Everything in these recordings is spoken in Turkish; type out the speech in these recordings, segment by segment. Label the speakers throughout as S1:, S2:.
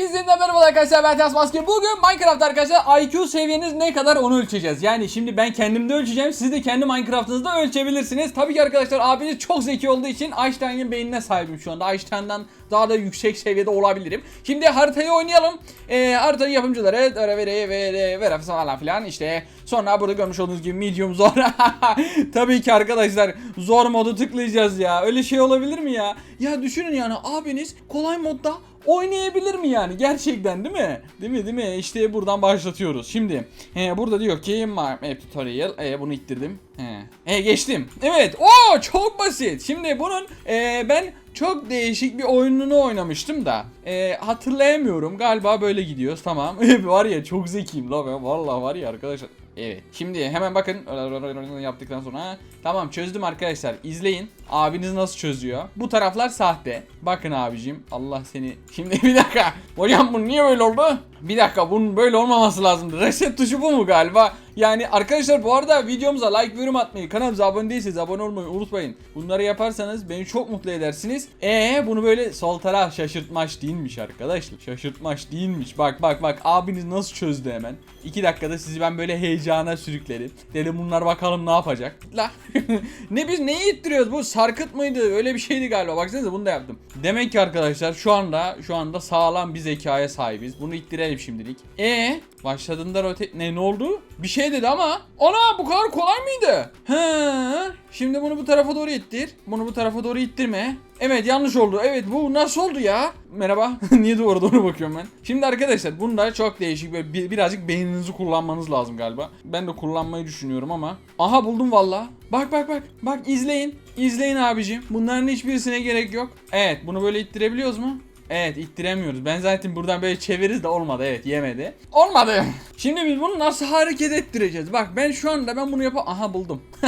S1: Hepinize merhaba arkadaşlar ben Tas Maske. Bugün Minecraft arkadaşlar IQ seviyeniz ne kadar onu ölçeceğiz. Yani şimdi ben kendimde ölçeceğim. Siz de kendi Minecraft'ınızda ölçebilirsiniz. Tabii ki arkadaşlar abiniz çok zeki olduğu için Einstein'ın beynine sahibim şu anda. Einstein'dan daha da yüksek seviyede olabilirim. Şimdi haritayı oynayalım. Ee, haritayı yapımcıları vere vere vere falan filan işte. Sonra burada görmüş olduğunuz gibi medium zor. Tabii ki arkadaşlar zor modu tıklayacağız ya. Öyle şey olabilir mi ya? Ya düşünün yani abiniz kolay modda oynayabilir mi yani gerçekten değil mi? Değil mi değil mi? İşte buradan başlatıyoruz. Şimdi he, burada diyor ki map tutorial. E, bunu ittirdim. He. E, geçtim. Evet. Oo çok basit. Şimdi bunun e, ben çok değişik bir oyununu oynamıştım da e, hatırlayamıyorum. Galiba böyle gidiyoruz. Tamam. var ya çok zekiyim la ben. Vallahi var ya arkadaşlar. Evet. Şimdi hemen bakın yaptıktan sonra tamam çözdüm arkadaşlar. İzleyin. Abiniz nasıl çözüyor? Bu taraflar sahte. Bakın abicim. Allah seni. Şimdi bir dakika. Hocam bu niye böyle oldu? Bir dakika bunun böyle olmaması lazımdı. Reset tuşu bu mu galiba? Yani arkadaşlar bu arada videomuza like ve yorum atmayı, kanalımıza abone değilseniz abone olmayı unutmayın. Bunları yaparsanız beni çok mutlu edersiniz. Ee bunu böyle sol taraf şaşırtmaç değilmiş arkadaşlar. Şaşırtmaç değilmiş. Bak bak bak abiniz nasıl çözdü hemen. 2 dakikada sizi ben böyle heyecana sürükledim. Dedim bunlar bakalım ne yapacak. La. ne biz neyi ittiriyoruz? Bu sarkıt mıydı? Öyle bir şeydi galiba. Baksanıza bunu da yaptım. Demek ki arkadaşlar şu anda şu anda sağlam bir zekaya sahibiz. Bunu ittirelim şimdilik. E başladığında rotate ne ne oldu? Bir şey dedi ama ana bu kadar kolay mıydı? He. Şimdi bunu bu tarafa doğru ittir. Bunu bu tarafa doğru ittirme. Evet yanlış oldu. Evet bu nasıl oldu ya? Merhaba. Niye duvara doğru bakıyorum ben? Şimdi arkadaşlar bunda çok değişik ve bir, birazcık beyninizi kullanmanız lazım galiba. Ben de kullanmayı düşünüyorum ama. Aha buldum valla. Bak bak bak. Bak izleyin. İzleyin abicim. Bunların hiçbirisine gerek yok. Evet bunu böyle ittirebiliyoruz mu? Evet ittiremiyoruz. Ben zaten buradan böyle çeviririz de olmadı. Evet yemedi. Olmadı. Şimdi biz bunu nasıl hareket ettireceğiz? Bak ben şu anda ben bunu yapa... Aha buldum.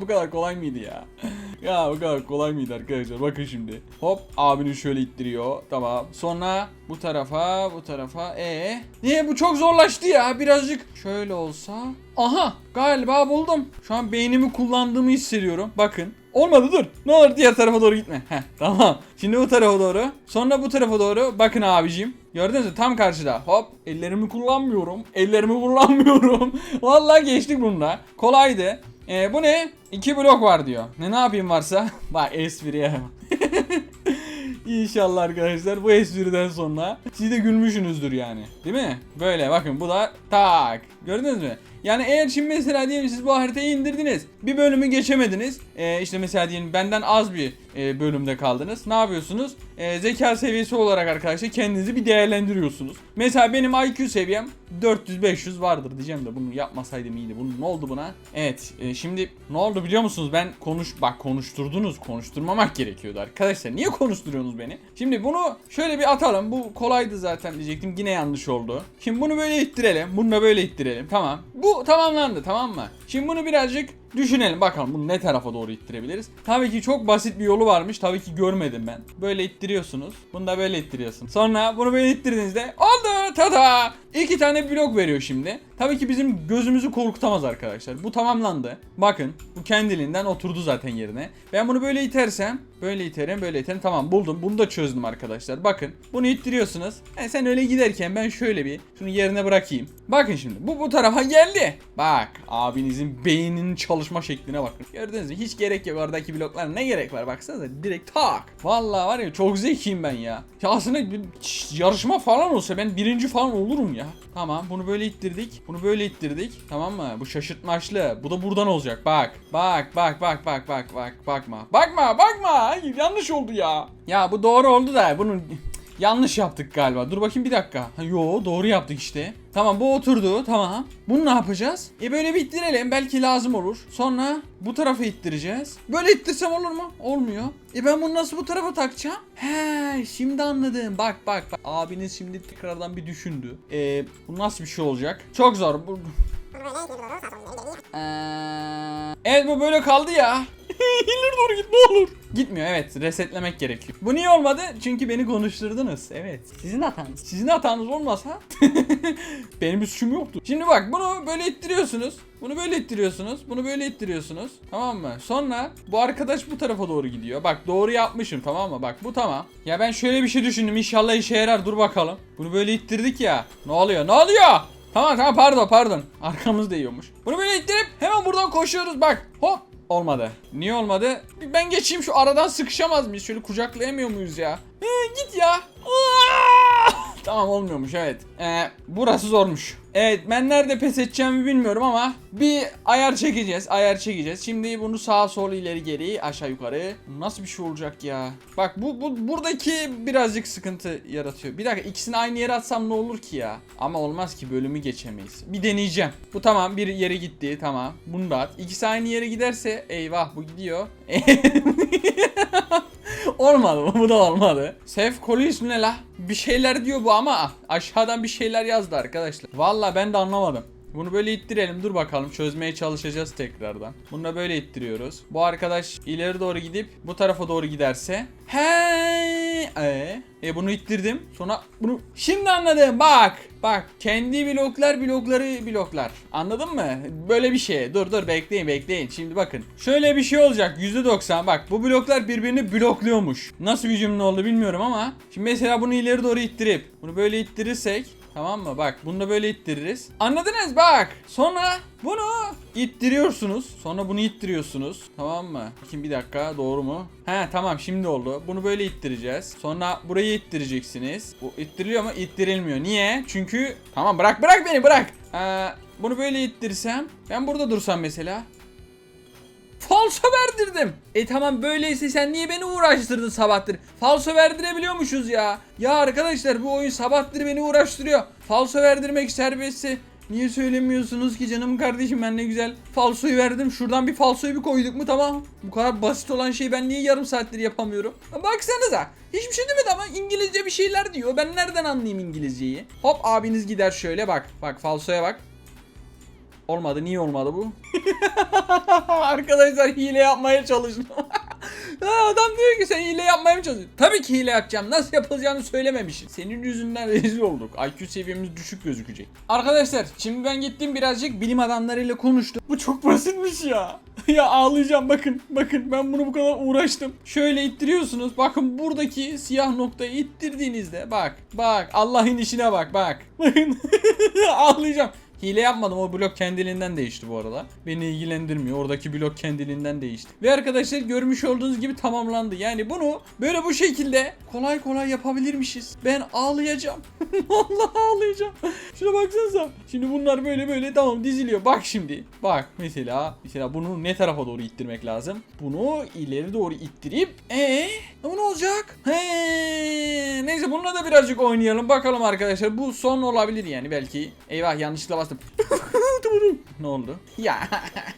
S1: bu kadar kolay mıydı ya? ya bu kadar kolay mıydı arkadaşlar? Bakın şimdi. Hop abini şöyle ittiriyor. Tamam. Sonra bu tarafa bu tarafa. E Niye bu çok zorlaştı ya? Birazcık şöyle olsa. Aha galiba buldum. Şu an beynimi kullandığımı hissediyorum. Bakın. Olmadı dur. Ne olur diğer tarafa doğru gitme. Heh tamam. Şimdi bu tarafa doğru. Sonra bu tarafa doğru. Bakın abicim. Gördünüz mü? Tam karşıda. Hop. Ellerimi kullanmıyorum. Ellerimi kullanmıyorum. Vallahi geçtik bunda. Kolaydı. Ee, bu ne? İki blok var diyor. Ne ne yapayım varsa? Bak espriye. İnşallah arkadaşlar bu espriden sonra siz de gülmüşsünüzdür yani. Değil mi? Böyle bakın bu da tak. Gördünüz mü? Yani eğer şimdi mesela diyelim siz bu haritayı indirdiniz. Bir bölümü geçemediniz. Ee, işte mesela diyelim benden az bir e, bölümde kaldınız. Ne yapıyorsunuz? Ee, zeka seviyesi olarak arkadaşlar kendinizi bir değerlendiriyorsunuz. Mesela benim IQ seviyem 400-500 vardır diyeceğim de bunu yapmasaydım iyiydi. Bunun ne oldu buna? Evet e, şimdi ne oldu biliyor musunuz? Ben konuş bak konuşturdunuz. Konuşturmamak gerekiyordu arkadaşlar. Niye konuşturuyorsunuz beni? Şimdi bunu şöyle bir atalım. Bu kolaydı zaten diyecektim. Yine yanlış oldu. Şimdi bunu böyle ittirelim. Bunu da böyle ittirelim. Tamam. Bu tamamlandı tamam mı? Şimdi bunu birazcık Düşünelim bakalım bunu ne tarafa doğru ittirebiliriz. Tabii ki çok basit bir yolu varmış. Tabii ki görmedim ben. Böyle ittiriyorsunuz. Bunu da böyle ittiriyorsun. Sonra bunu böyle ittirdiğinizde oldu tada. İki tane blok veriyor şimdi. Tabii ki bizim gözümüzü korkutamaz arkadaşlar. Bu tamamlandı. Bakın bu kendiliğinden oturdu zaten yerine. Ben bunu böyle itersem böyle iterim böyle iterim. Tamam buldum. Bunu da çözdüm arkadaşlar. Bakın bunu ittiriyorsunuz. Yani sen öyle giderken ben şöyle bir şunu yerine bırakayım. Bakın şimdi bu bu tarafa geldi. Bak abinizin beyninin çalışma şekline bakın. Gördünüz mü? Hiç gerek yok oradaki bloklar. Ne gerek var? Baksanıza direkt tak. Vallahi var ya çok zekiyim ben ya. Ya aslında yarışma falan olsa ben birinci falan olurum ya. Tamam bunu böyle ittirdik. Bunu böyle ittirdik. Tamam mı? Bu şaşırtmaçlı. Bu da buradan olacak. Bak. Bak bak bak bak bak bak. Bakma. Bakma bakma. Hayır yanlış oldu ya. Ya bu doğru oldu da bunun Yanlış yaptık galiba. Dur bakayım bir dakika. Ha, yo doğru yaptık işte. Tamam bu oturdu. Tamam. Bunu ne yapacağız? E böyle bir ittirelim. Belki lazım olur. Sonra bu tarafa ittireceğiz. Böyle ittirsem olur mu? Olmuyor. E ben bunu nasıl bu tarafa takacağım? He şimdi anladım. Bak bak bak. Abiniz şimdi tekrardan bir düşündü. E bu nasıl bir şey olacak? Çok zor. Bu... Ee, evet bu böyle kaldı ya. İleri doğru git ne olur. Gitmiyor evet resetlemek gerekiyor. Bu niye olmadı? Çünkü beni konuşturdunuz. Evet. Sizin hatanız. Sizin hatanız olmasa benim bir suçum yoktu. Şimdi bak bunu böyle ittiriyorsunuz. Bunu böyle ittiriyorsunuz. Bunu böyle ittiriyorsunuz. Tamam mı? Sonra bu arkadaş bu tarafa doğru gidiyor. Bak doğru yapmışım tamam mı? Bak bu tamam. Ya ben şöyle bir şey düşündüm. İnşallah işe yarar. Dur bakalım. Bunu böyle ittirdik ya. Ne oluyor? Ne oluyor? Tamam tamam pardon pardon. Arkamız değiyormuş. Bunu böyle ittirip hemen buradan koşuyoruz bak. Hop. Olmadı. Niye olmadı? Ben geçeyim şu aradan sıkışamaz mıyız? Şöyle kucaklayamıyor muyuz ya? Ee, git ya. Aa! Tamam olmuyormuş evet. Ee, burası zormuş. Evet ben nerede pes edeceğimi bilmiyorum ama bir ayar çekeceğiz. Ayar çekeceğiz. Şimdi bunu sağa sol ileri geri aşağı yukarı. Nasıl bir şey olacak ya? Bak bu, bu buradaki birazcık sıkıntı yaratıyor. Bir dakika ikisini aynı yere atsam ne olur ki ya? Ama olmaz ki bölümü geçemeyiz. Bir deneyeceğim. Bu tamam bir yere gitti tamam. Bunu da at. İkisi aynı yere giderse eyvah bu gidiyor. olmadı bu, da olmadı. Sef Kolis ne la? Bir şeyler diyor bu ama aşağıdan bir şeyler yazdı arkadaşlar. Valla ben de anlamadım. Bunu böyle ittirelim dur bakalım çözmeye çalışacağız tekrardan. Bunu da böyle ittiriyoruz. Bu arkadaş ileri doğru gidip bu tarafa doğru giderse. He, e, e bunu ittirdim. Sonra bunu şimdi anladım. Bak. Bak kendi bloklar blokları bloklar. Anladın mı? Böyle bir şey. Dur dur bekleyin bekleyin. Şimdi bakın. Şöyle bir şey olacak. %90 bak bu bloklar birbirini blokluyormuş. Nasıl bir cümle oldu bilmiyorum ama. Şimdi mesela bunu ileri doğru ittirip bunu böyle ittirirsek Tamam mı? Bak bunu da böyle ittiririz. Anladınız bak. Sonra bunu ittiriyorsunuz. Sonra bunu ittiriyorsunuz. Tamam mı? Bakayım bir dakika doğru mu? He tamam şimdi oldu. Bunu böyle ittireceğiz. Sonra burayı ittireceksiniz. Bu ittiriliyor mu? İttirilmiyor. Niye? Çünkü tamam bırak bırak beni bırak. Ee, bunu böyle ittirsem. Ben burada dursam mesela. Falso verdirdim. E tamam böyleyse sen niye beni uğraştırdın sabahtır? Falso verdirebiliyormuşuz ya. Ya arkadaşlar bu oyun sabahtır beni uğraştırıyor. Falso verdirmek serbestse niye söylemiyorsunuz ki canım kardeşim ben ne güzel falsoyu verdim. Şuradan bir falsoyu bir koyduk mu tamam. Bu kadar basit olan şeyi ben niye yarım saattir yapamıyorum? Baksanıza. Hiçbir şey demedi ama İngilizce bir şeyler diyor. Ben nereden anlayayım İngilizceyi? Hop abiniz gider şöyle bak. Bak falsoya bak. Olmadı. Niye olmadı bu? Arkadaşlar hile yapmaya çalıştım. Adam diyor ki sen hile yapmaya mı çalışıyorsun? Tabii ki hile yapacağım. Nasıl yapılacağını söylememişim. Senin yüzünden rezil olduk. IQ seviyemiz düşük gözükecek. Arkadaşlar şimdi ben gittim birazcık bilim adamlarıyla konuştum. Bu çok basitmiş ya. ya ağlayacağım bakın. Bakın ben bunu bu kadar uğraştım. Şöyle ittiriyorsunuz. Bakın buradaki siyah noktayı ittirdiğinizde bak bak Allah'ın işine bak bak. Bakın ağlayacağım. Hile yapmadım o blok kendiliğinden değişti bu arada. Beni ilgilendirmiyor. Oradaki blok kendiliğinden değişti. Ve arkadaşlar görmüş olduğunuz gibi tamamlandı. Yani bunu böyle bu şekilde kolay kolay yapabilirmişiz. Ben ağlayacağım. Vallahi ağlayacağım. Şuna baksanıza. Şimdi bunlar böyle böyle tamam diziliyor. Bak şimdi. Bak mesela mesela bunu ne tarafa doğru ittirmek lazım? Bunu ileri doğru ittirip ee ama ne olacak? He, neyse bununla da birazcık oynayalım. Bakalım arkadaşlar. Bu son olabilir yani belki. Eyvah yanlışlıkla bastım. Ne oldu? Ya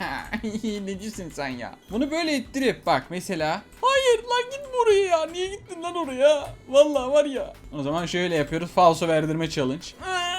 S1: hilecisin sen ya. Bunu böyle ittirip bak mesela. Hayır lan git buraya ya. Niye gittin lan oraya? Vallahi var ya. O zaman şöyle yapıyoruz. Falso verdirme challenge. Aa,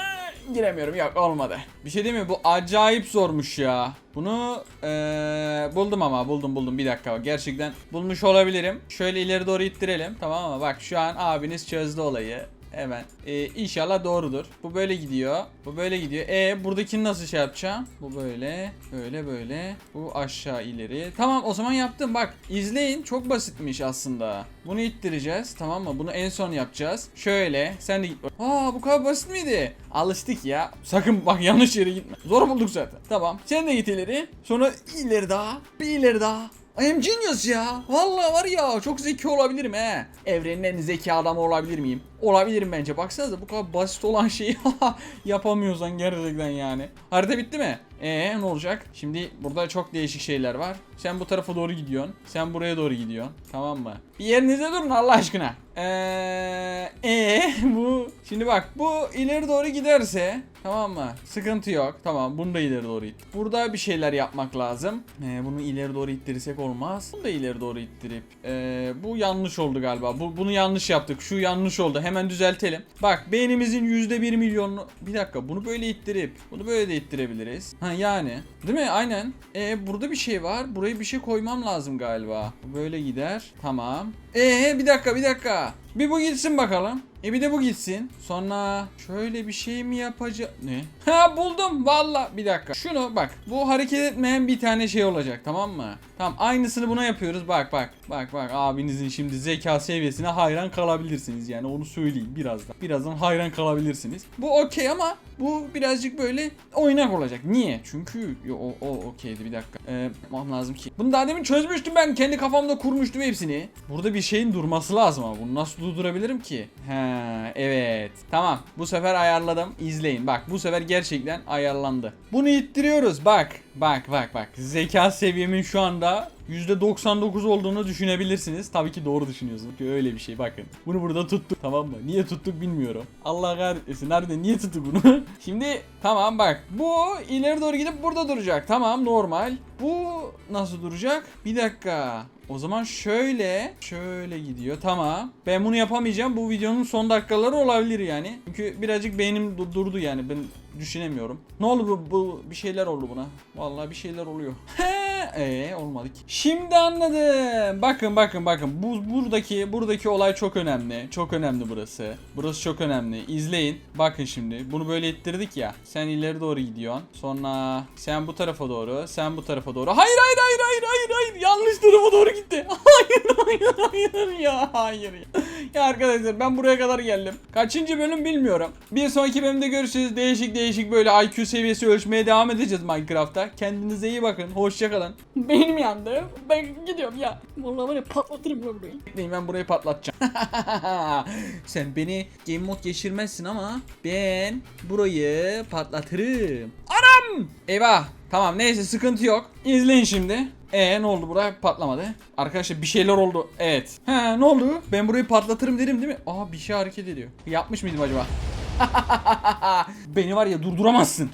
S1: Giremiyorum yok olmadı. Bir şey değil mi? Bu acayip zormuş ya. Bunu eee, buldum ama buldum buldum bir dakika bak gerçekten bulmuş olabilirim. Şöyle ileri doğru ittirelim tamam mı? Bak şu an abiniz çözdü olayı. Hemen. Ee, inşallah doğrudur. Bu böyle gidiyor. Bu böyle gidiyor. E buradakini nasıl şey yapacağım? Bu böyle. Böyle böyle. Bu aşağı ileri. Tamam o zaman yaptım. Bak izleyin. Çok basitmiş aslında. Bunu ittireceğiz. Tamam mı? Bunu en son yapacağız. Şöyle. Sen de git. Aa bu kadar basit miydi? Alıştık ya. Sakın bak yanlış yere gitme. Zor bulduk zaten. Tamam. Sen de git ileri. Sonra ileri daha. Bir ileri daha. I am genius ya. Vallahi var ya çok zeki olabilirim he. Evrenin en zeki adamı olabilir miyim? Olabilirim bence. Baksanıza bu kadar basit olan şeyi yapamıyorsan gerçekten yani. Harita bitti mi? Ee ne olacak? Şimdi burada çok değişik şeyler var. Sen bu tarafa doğru gidiyorsun. Sen buraya doğru gidiyorsun. Tamam mı? Bir yerinize durun Allah aşkına. Eee ee, bu şimdi bak bu ileri doğru giderse tamam mı? Sıkıntı yok. Tamam bunu da ileri doğru it. Burada bir şeyler yapmak lazım. Ee, bunu ileri doğru ittirirsek olmaz. Bunu da ileri doğru ittirip. Ee, bu yanlış oldu galiba. Bu, bunu yanlış yaptık. Şu yanlış oldu. Hemen düzeltelim. Bak beynimizin yüzde bir milyonunu... Bir dakika bunu böyle ittirip bunu böyle de ittirebiliriz. He Ha yani. Değil mi? Aynen. E burada bir şey var. Buraya bir şey koymam lazım galiba. Böyle gider. Tamam. E bir dakika bir dakika. Bir bu gitsin bakalım. E bir de bu gitsin. Sonra şöyle bir şey mi yapacağım? Ne? Ha buldum valla. Bir dakika. Şunu bak. Bu hareket etmeyen bir tane şey olacak tamam mı? Tamam aynısını buna yapıyoruz. Bak bak. Bak bak abinizin şimdi zeka seviyesine hayran kalabilirsiniz. Yani onu söyleyeyim birazdan. Birazdan hayran kalabilirsiniz. Bu okey ama bu birazcık böyle oynak olacak. Niye? Çünkü yo, o, o okeydi bir dakika. Ee, lazım ki. Bunu daha demin çözmüştüm ben. Kendi kafamda kurmuştum hepsini. Burada bir şeyin durması lazım ama bunu nasıl durdurabilirim ki? He evet. Tamam. Bu sefer ayarladım. İzleyin. Bak bu sefer gerçekten ayarlandı. Bunu ittiriyoruz. Bak. Bak bak bak. Zeka seviyemin şu anda %99 olduğunu düşünebilirsiniz. Tabii ki doğru düşünüyorsunuz. Ki öyle bir şey bakın. Bunu burada tuttuk tamam mı? Niye tuttuk bilmiyorum. Allah kahretmesin. Nerede niye tuttuk bunu? Şimdi tamam bak. Bu ileri doğru gidip burada duracak. Tamam normal. Bu nasıl duracak? Bir dakika. O zaman şöyle şöyle gidiyor. Tamam. Ben bunu yapamayacağım. Bu videonun son dakikaları olabilir yani. Çünkü birazcık beynim du- durdu yani. Ben düşünemiyorum. Ne oldu bu, bu bir şeyler oldu buna. Vallahi bir şeyler oluyor. Eee olmadı ki. Şimdi anladım. Bakın bakın bakın. Bu buradaki buradaki olay çok önemli. Çok önemli burası. Burası çok önemli. İzleyin. Bakın şimdi. Bunu böyle ittirdik ya. Sen ileri doğru gidiyorsun. Sonra sen bu tarafa doğru. Sen bu tarafa doğru. Hayır hayır hayır hayır hayır hayır. Yanlış tarafa doğru gitti. Hayır hayır hayır ya. Hayır ya. Ya arkadaşlar ben buraya kadar geldim. Kaçıncı bölüm bilmiyorum. Bir sonraki bölümde görüşürüz. Değişik değişik böyle IQ seviyesi ölçmeye devam edeceğiz Minecraft'ta. Kendinize iyi bakın. Hoşçakalın.
S2: Beynim yandı. Ben gidiyorum ya. Vallahi var ya patlatırım ya burayı.
S1: Bekleyin ben burayı patlatacağım. Sen beni game mod geçirmezsin ama ben burayı patlatırım. Anam! Eyvah. Tamam neyse sıkıntı yok. İzleyin şimdi. E ne oldu buraya patlamadı. Arkadaşlar bir şeyler oldu. Evet. He ne oldu? Ben burayı patlatırım dedim değil mi? Aa bir şey hareket ediyor. Yapmış mıydım acaba? Beni var ya durduramazsın.